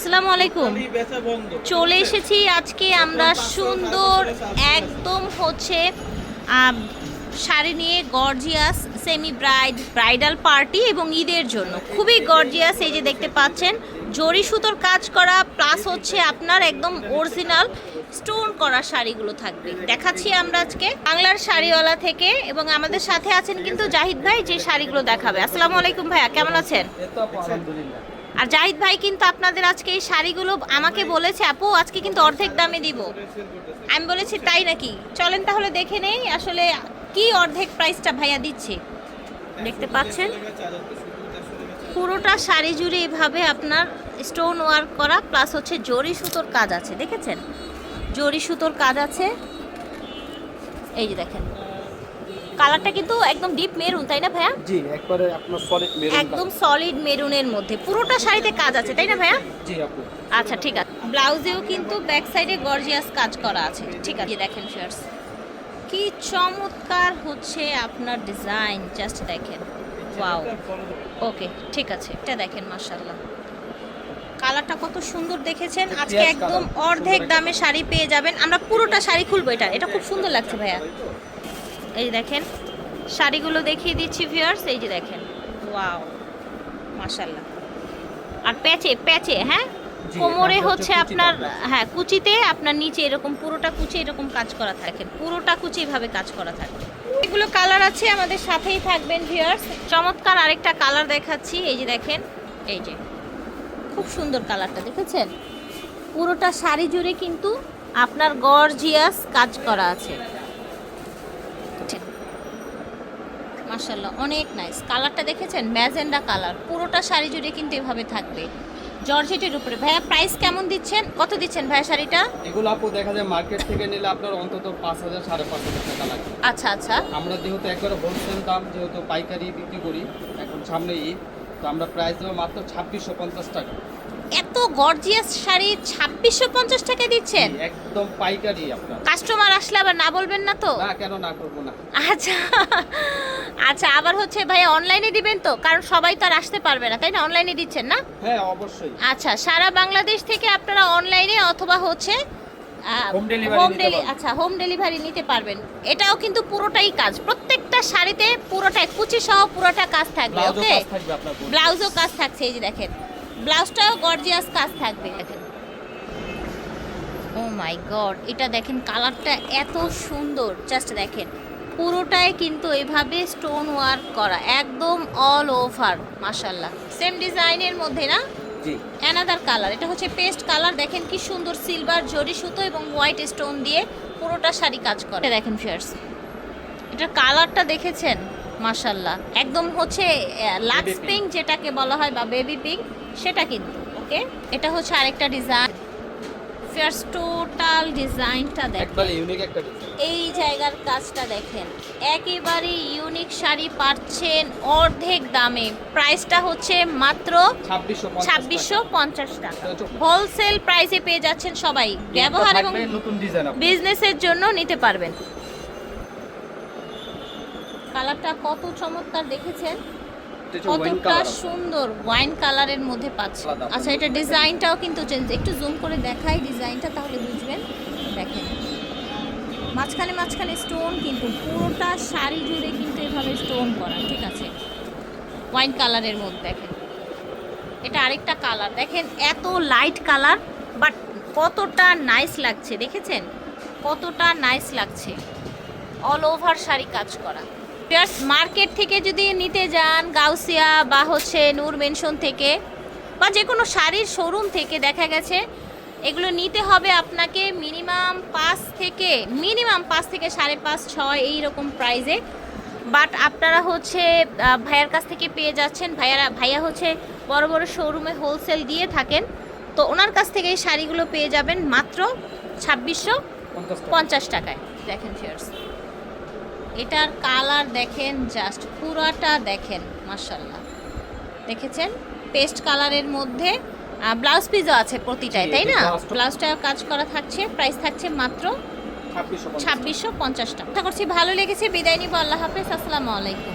আসসালামু আলাইকুম। চলে এসেছি আজকে আমরা সুন্দর একদম হচ্ছে শাড়ি নিয়ে gorgeous semi bride bridal party এবং ঈদের জন্য। খুবই গর্জিয়াস এই যে দেখতে পাচ্ছেন, জরি সুতোর কাজ করা প্লাস হচ্ছে আপনার একদম অরিজিনাল স্টোন করা শাড়িগুলো থাকবে। দেখাচ্ছি আমরা আজকে বাংলার শাড়িওয়ালা থেকে এবং আমাদের সাথে আছেন কিন্তু জাহিদ ভাই, যে শাড়িগুলো দেখাবে। আসসালামু আলাইকুম ভাইয়া, কেমন আছেন? আর জাহিদ ভাই কিন্তু আপনাদের আজকে এই শাড়িগুলো আমাকে বলেছে, আপু, আজকে কিন্তু অর্ধেক দামে দিব। আমি বলেছি, তাই নাকি? চলেন তাহলে দেখে নেই আসলে কি অর্ধেক প্রাইসটা ভাইয়া দিচ্ছে। দেখতে পাচ্ছেন? পুরোটা শাড়ি জুড়ে এভাবে আপনার স্টোন ওয়ার্ক করা প্লাস হচ্ছে জরি সুতোর কাজ আছে, দেখেছেন? জরি সুতোর কাজ আছে। এই যে দেখেন কালারটা কিন্তু একদম ডিপ মেরুন তাই না ভাইয়া? জি একবারে আপনার সলিড মেরুন একদম সলিড মেরুনের মধ্যে। পুরোটা শাড়িতে কাজ আছে তাই না ভাইয়া? জি আপু। আচ্ছা ঠিক আছে। ব্লাউজেও কিন্তু ব্যাক সাইডে গর্জিয়াস কাজ করা আছে। ঠিক আছে দেখেন শার্টস কি চমৎকার হচ্ছে আপনার ডিজাইন জাস্ট দেখেন। ওয়াও ওকে ঠিক আছে এটা দেখেন মাশাআল্লাহ। কালারটা কত সুন্দর দেখেছেন। আজকে একদম অর্ধেক দামে শাড়ি পেয়ে যাবেন। আমরা পুরোটা শাড়ি খুলবো এটা। এটা খুব সুন্দর লাগছে ভাইয়া। এই যে দেখেন শাড়িগুলো দেখিয়ে দিচ্ছি ভিউয়ার্স এই যে দেখেন। ওয়াও মাশাআল্লাহ। আর প্যাচে প্যাচে হ্যাঁ? কোমরে হচ্ছে আপনার। হ্যাঁ কুচিতে আপনার নিচে এরকম পুরোটা কুচি এরকম কাজ করা থাকে। পুরোটা কুচি এভাবে কাজ করা থাকে। এগুলো কালার আছে আমাদের সাথেই থাকবেন ভিউয়ার্স চমৎকার আরেকটা কালার দেখাচ্ছি এই যে দেখেন এই যে। খুব সুন্দর কালারটা দেখেছেন? পুরোটা শাড়ি জুড়ে কিন্তু আপনার গর্জিয়াস কাজ করা আছে। মাশাল্লাহ অনেক নাইস কালারটা দেখেছেন? ম্যাজেন্ডা কালার পুরোটা শাড়ি জুড়ে কিন্তু এভাবে থাকবে। জর্জেটের উপরে। ভাইয়া প্রাইস কেমন দিচ্ছেন? কত দিচ্ছেন ভাইয়া শাড়িটা? এগুলো আপু দেখা যায় মার্কেট থেকে নিলে আপনার অন্তত পাঁচ হাজার সাড়ে পাঁচ হাজার টাকা লাগে। আচ্ছা আচ্ছা। আমরা যেহেতু একবারে হোলসেল দাম যেহেতু পাইকারি বিক্রি করি এখন সামনে ঈদ তো আমরা প্রাইস দেবো মাত্র ছাব্বিশশো পঞ্চাশ টাকা। এত গর্জিয়াস শাড়ি ছাব্বিশশো পঞ্চাশ টাকা দিচ্ছেন? একদম পাইকারি আপনার। কাস্টমার আসলে আবার না বলবেন না তো? না কেন না করব না? আচ্ছা আচ্ছা আবার হচ্ছে ভাইয়া অনলাইনে দিবেন তো? কারণ সবাই তো আর আসতে পারবে না তাই না? অনলাইনে দিচ্ছেন না? হ্যাঁ অবশ্যই। আচ্ছা সারা বাংলাদেশ থেকে আপনারা অনলাইনে অথবা হচ্ছে হোম নিতে ডেলি আচ্ছা হোম ডেলিভারি নিতে পারবেন। এটাও কিন্তু পুরোটাই কাজ। প্রত্যেকটা শাড়িতে পুরোটাই কুচি সহ পুরোটা কাজ থাকবে ওকে। ব্লাউজও কাজ থাকছে এই যে দেখেন। ব্লাউজটাও গর্জিয়াস কাজ থাকবে দেখেন। ও মাই গড এটা দেখেন কালারটা এত সুন্দর। জাস্ট দেখেন পুরোটাই কিন্তু এভাবে স্টোন ওয়ার্ক করা একদম অল ওভার মাশাল্লাহ সেম ডিজাইনের মধ্যে না? অ্যানাদার কালার এটা হচ্ছে পেস্ট কালার দেখেন কি সুন্দর সিলভার জরি সুতো এবং হোয়াইট স্টোন দিয়ে পুরোটা শাড়ি কাজ করে। দেখেন ফিয়ার্স এটার কালারটা দেখেছেন? মাশাল্লাহ একদম হচ্ছে লাক্স পিঙ্ক যেটাকে বলা হয় বা বেবি পিঙ্ক সেটা কিন্তু ওকে? এটা হচ্ছে আরেকটা ডিজাইন ফিয়ার্স টোটাল ডিজাইনটা দেখেন। ইউনিক একটা ডিজাইন এই জায়গার কাজটা দেখেন। একেবারে ইউনিক শাড়ি পাচ্ছেন অর্ধেক দামে। প্রাইসটা হচ্ছে মাত্র ছাব্বিশশো পঞ্চাশ টাকা। হোলসেল প্রাইসে পেয়ে যাচ্ছেন সবাই। ব্যবহার এবং নতুন ডিজাইন আপনার। বিজনেসের জন্য নিতে পারবেন। কালারটা কত চমৎকার দেখেছেন? কতটা। সুন্দর ওয়াইন কালারের মধ্যে পাচ্ছে। আচ্ছা এটা ডিজাইনটাও কিন্তু চেঞ্জ একটু জুম করে দেখাই ডিজাইনটা তাহলে বুঝবেন। দেখেন। মাঝখানে মাঝখানে স্টোন কিন্তু পুরোটা শাড়ি জুড়ে কিন্তু এভাবে স্টোন করা ঠিক আছে? ওয়াইন কালারের মধ্যে দেখেন। এটা আরেকটা কালার দেখেন এত লাইট কালার বাট কতটা নাইস লাগছে দেখেছেন? কতটা নাইস লাগছে। অল ওভার শাড়ি কাজ করা। মার্কেট থেকে যদি নিতে যান, গাউসিয়া বা হচ্ছে নূর মেনশন থেকে বা যে কোনো শাড়ির শোরুম থেকে, দেখা গেছে, এগুলো নিতে হবে আপনাকে মিনিমাম পাঁচ থেকে মিনিমাম পাঁচ থেকে সাড়ে পাঁচ, ছয় এই রকম প্রাইজে বাট আপনারা হচ্ছে ভাইয়ার কাছ থেকে পেয়ে যাচ্ছেন। ভাইয়ারা, ভাইয়া হচ্ছে বড় বড় শোরুমে হোলসেল দিয়ে থাকেন। তো ওনার কাছ থেকে এই শাড়িগুলো পেয়ে যাবেন মাত্র ছাব্বিশশো পঞ্চাশ টাকায়। দেখেন ফিয়ার্স এটার কালার দেখেন জাস্ট পুরাটা দেখেন মার্শাল্লাহ দেখেছেন? পেস্ট কালারের মধ্যে ব্লাউজ পিসও আছে প্রতিটাই তাই না? ব্লাউজটা কাজ করা থাকছে প্রাইস থাকছে মাত্র ছাব্বিশশো পঞ্চাশ। ছাব্বিশশো পঞ্চাশ টাকা। আশা করছি ভালো লেগেছে বিদায় নিব আল্লাহ হাফেজ আসসালামু আলাইকুম।